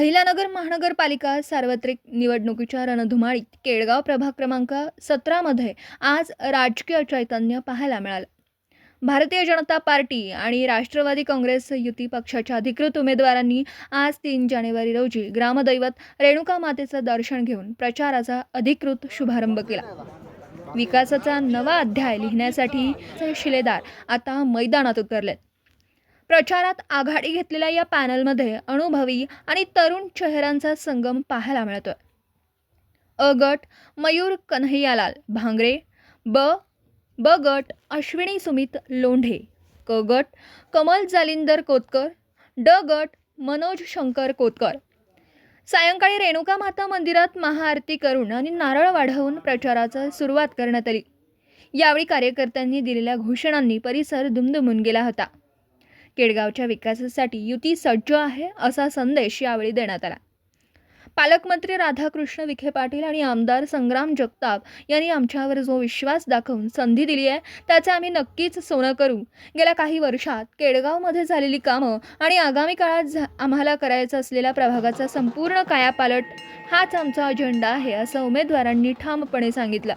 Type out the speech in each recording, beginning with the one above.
अहिल्यानगर महानगरपालिका सार्वत्रिक निवडणुकीच्या रणधुमाळीत केळगाव प्रभाग क्रमांक सतरामध्ये आज राजकीय चैतन्य पाहायला मिळालं. भारतीय जनता पार्टी आणि राष्ट्रवादी काँग्रेस युती पक्षाच्या अधिकृत उमेदवारांनी आज तीन जानेवारी रोजी ग्रामदैवत रेणुका मातेचं दर्शन घेऊन प्रचाराचा अधिकृत शुभारंभ केला. विकासाचा नवा अध्याय लिहिण्यासाठी शिलेदार आता मैदानात उतरलेत. प्रचारात आघाडी घेतलेल्या या पॅनलमध्ये अनुभवी आणि तरुण चेहऱ्यांचा संगम पाहायला मिळतोय. अ गट मयूर कन्हैयालाल भांगरे ब ब गट अश्विनी सुमित लोंढे क गट कमल जालिंदर कोतकर ड गट मनोज शंकर कोतकर. सायंकाळी रेणुका माता मंदिरात महाआरती करून आणि नारळ वाढवून प्रचाराचा सुरुवात करण्यात आली. यावेळी कार्यकर्त्यांनी दिलेल्या घोषणांनी परिसर दुमदुमून गेला होता. केडगावच्या विकासासाठी युती सज्ज आहे असा संदेश यावेळी देण्यात आला. पालकमंत्री राधाकृष्ण विखे पाटील आणि आमदार संग्राम जगताप यांनी आमच्यावर जो विश्वास दाखवून संधी दिली आहे त्याचं आम्ही नक्कीच सोनं करू. गेल्या काही वर्षात केडगावमध्ये झालेली कामं आणि आगामी काळात आम्हाला करायचा असलेल्या प्रभागाचा संपूर्ण कायापालट हाच आमचा अजेंडा आहे असं उमेदवारांनी ठामपणे सांगितलं.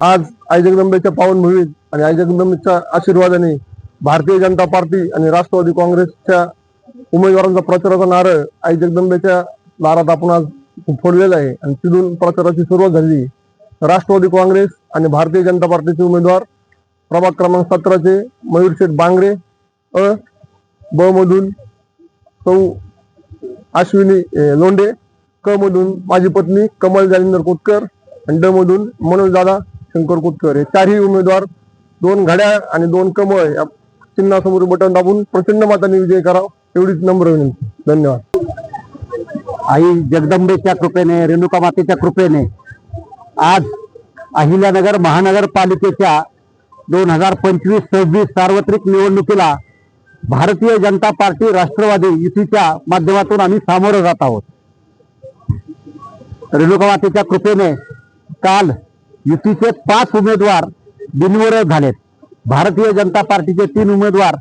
आज आई जगदंबेच्या पावनभूमीत आणि आई जगदंबेच्या आशीर्वादाने भारतीय जनता पार्टी आणि राष्ट्रवादी काँग्रेसच्या उमेदवारांचा प्रचाराचा नारळ आई जगदंबेच्या दारात आपण आज फोडलेला आहे. आणि तिथून प्रचाराची सुरुवात झाली राष्ट्रवादी काँग्रेस आणि भारतीय जनता पार्टीचे उमेदवार प्रभाग क्रमांक सतराचे मयूरशेठ बांगरे अ ब मधून सौ अश्विनी लोंडे क मधून माझी पत्नी कमल जालिंदर कोतकर आणि ड मधून मनोज दादा शंकर कोतकर. हे चारही उमेदवार दोन घड्याळ आणि दोन कमळ या चिन्हासमोर बटन दाबून प्रचंड माताने विजय करावा एवढीच नम्र विनंती. धन्यवाद. आई जगदंबेच्या कृपेने रेणुका मातेच्या कृपेने आज अहिल्यानगर महानगरपालिकेच्या दोन हजार पंचवीस सव्वीस सार्वत्रिक निवडणुकीला भारतीय जनता पार्टी राष्ट्रवादी युतीच्या माध्यमातून आम्ही सामोरं जात आहोत. रेणुका मातेच्या कृपेने काल युतीचे पाच उमेदवार बिनविरोध झालेत. भारतीय जनता पार्टीचे तीन उमेदवार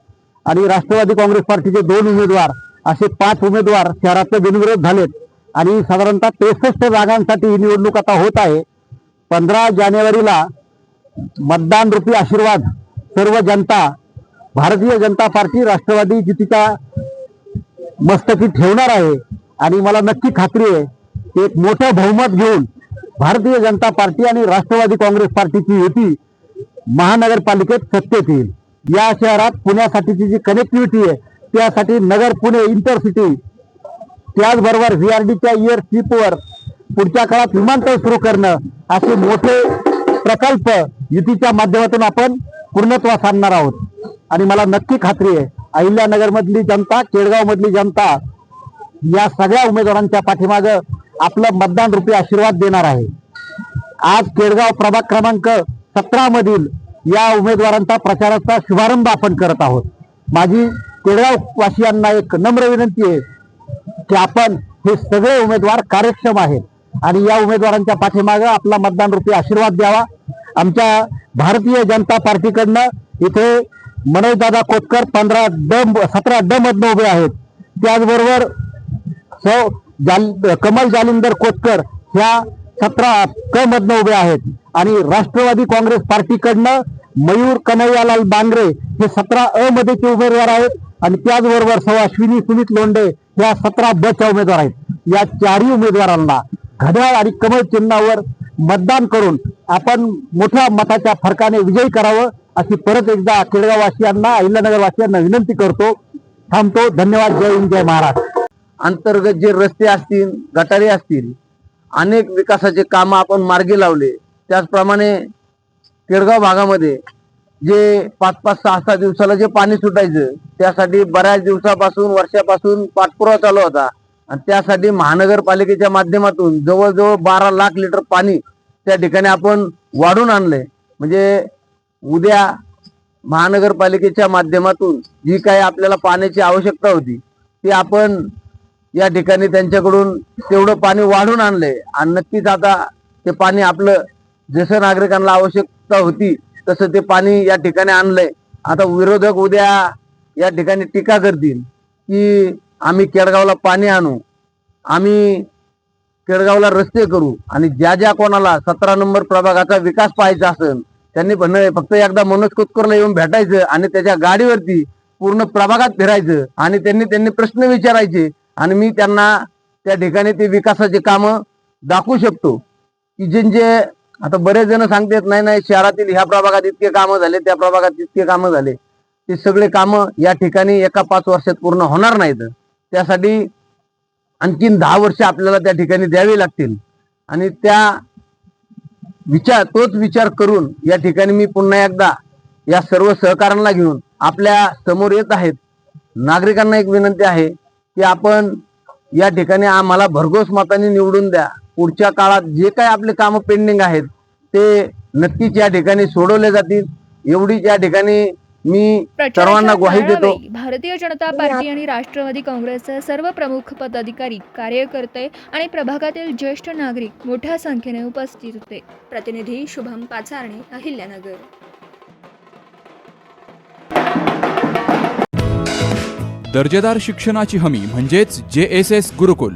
आणि राष्ट्रवादी काँग्रेस पार्टीचे दोन उमेदवार असे पाच उमेदवार शहरातले बिनविरोध झालेत. आणि साधारणतः त्रेसष्ट जागांसाठी ही निवडणूक आता होत आहे. पंधरा जानेवारीला मतदान रूपी आशीर्वाद सर्व जनता भारतीय जनता पार्टी राष्ट्रवादी युतीच्या मस्तकी ठेवणार आहे. आणि मला नक्की खात्री आहे की एक मोठं बहुमत घेऊन भारतीय जनता पार्टी आणि राष्ट्रवादी काँग्रेस पार्टीची युती महानगरपालिकेत सत्तेत येईल. या शहरात पुण्यासाठीची जी कनेक्टिव्हिटी आहे त्यासाठी नगर पुणे इंटरसिटी त्याचबरोबर व्ही आर डीच्या इयर वर पुढच्या काळात विमानतळ सुरू करणं असे मोठे प्रकल्प युतीच्या माध्यमातून आपण पूर्णत्वास आणणार आहोत. आणि मला नक्की खात्री आहे अहिल्यानगरमधली जनता केळगावमधली जनता या सगळ्या उमेदवारांच्या पाठीमागं आपलं मतदान रूपी आशीर्वाद देणार आहे. आज केळगाव प्रभाग क्रमांक सतरा मधील या उमेदवारांचा प्रचाराचा शुभारंभ आपण करत आहोत. माझी केळगाव वासियांना एक नम्र विनंती आहे की आपण हे सगळे उमेदवार कार्यक्षम आहेत आणि या उमेदवारांच्या पाठीमागं आपला मतदान रूपी आशीर्वाद द्यावा. आमच्या भारतीय जनता पार्टीकडनं इथे मनोजदादा कोतकर पंधरा ड सतरा ड मधनं उभे आहेत. त्याचबरोबर सौ जाल कमल जालिंदर कोतकर ह्या सतरा क मधनं उभे आहेत. आणि राष्ट्रवादी काँग्रेस पार्टीकडनं मयूर कन्हैयालाल बांगरे हे सतरा अ मध्येचे उमेदवार आहेत आणि त्याचबरोबर सौ अश्विनी सुमित लोंढे ह्या सतरा ब च्या उमेदवार आहेत. या चारही उमेदवारांना घड्याळ आणि कमळ चिन्हावर मतदान करून आपण मोठ्या मताच्या फरकाने विजयी करावं अशी परत एकदा केळगाववासियांना अहिल्यानगरवासियांना विनंती करतो. थांबतो. धन्यवाद. जय हिंद जय महाराष्ट्र. अंतर्गत जे रस्ते असतील गटारे असतील अनेक विकासाचे काम आपण मार्गी लावले. त्याचप्रमाणे केडगाव भागामध्ये जे पाच पाच सहा सहा दिवसाला जे पाणी सुटायचं त्यासाठी बऱ्याच दिवसापासून वर्षापासून पाठपुरावा चालू होता. आणि त्यासाठी महानगरपालिकेच्या माध्यमातून जवळजवळ बारा लाख लिटर पाणी त्या ठिकाणी आपण वाढून आणलंय. म्हणजे उद्या महानगरपालिकेच्या माध्यमातून जी काही आपल्याला पाण्याची आवश्यकता होती ती आपण या ठिकाणी त्यांच्याकडून तेवढं पाणी वाढून आणलंय. आणि नक्कीच आता ते पाणी आपलं जसं नागरिकांना आवश्यकता होती तसं ते पाणी या ठिकाणी आणलंय. आता विरोधक उद्या या ठिकाणी टीका करतील की आम्ही केडगावला पाणी आणू आम्ही केडगावला रस्ते करू आणि ज्या ज्या कोणाला सतरा नंबर प्रभागाचा विकास पाहायचा असेल त्यांनी म्हणणं फक्त एकदा मनोज कोतकरला येऊन भेटायचं आणि त्याच्या गाडीवरती पूर्ण प्रभागात फिरायचं आणि त्यांनी त्यांनी प्रश्न विचारायचे आणि मी त्यांना त्या ठिकाणी ते विकासाचे कामं दाखवू शकतो. की जे आता बरेच जण सांगतात नाही नाही शहरातील ह्या प्रभागात इतके कामं झाले त्या प्रभागात इतके कामं झाले. ते सगळे कामं या ठिकाणी एका पाच वर्षात पूर्ण होणार नाहीत. त्यासाठी आणखीन दहा वर्ष आपल्याला त्या ठिकाणी द्यावी लागतील. आणि त्या विचार तोच विचार करून या ठिकाणी मी पुन्हा एकदा या सर्व सहकाऱ्यांना घेऊन आपल्यासमोर येत आहेत. नागरिकांना एक विनंती आहे की आपण या ठिकाणी आम्हाला भरघोस मताने निवडून द्या. पुढच्या काळात जे काही आपले कामं पेंडिंग आहेत ते नक्कीच या ठिकाणी सोडवले जातील. एवढीच या ठिकाणी मी सर्वांना ग्वाही देतो. भारतीय जनता पार्टी आणि राष्ट्रवादी काँग्रेसचे सर्व प्रमुख पदाधिकारी कार्यकर्ते आणि प्रभागातील ज्येष्ठ नागरिक मोठ्या संख्येने उपस्थित होते. प्रतिनिधी शुभम पाचारणे अहिल्यानगर. दर्जेदार शिक्षणाची हमी म्हणजेच J S S Gurukul.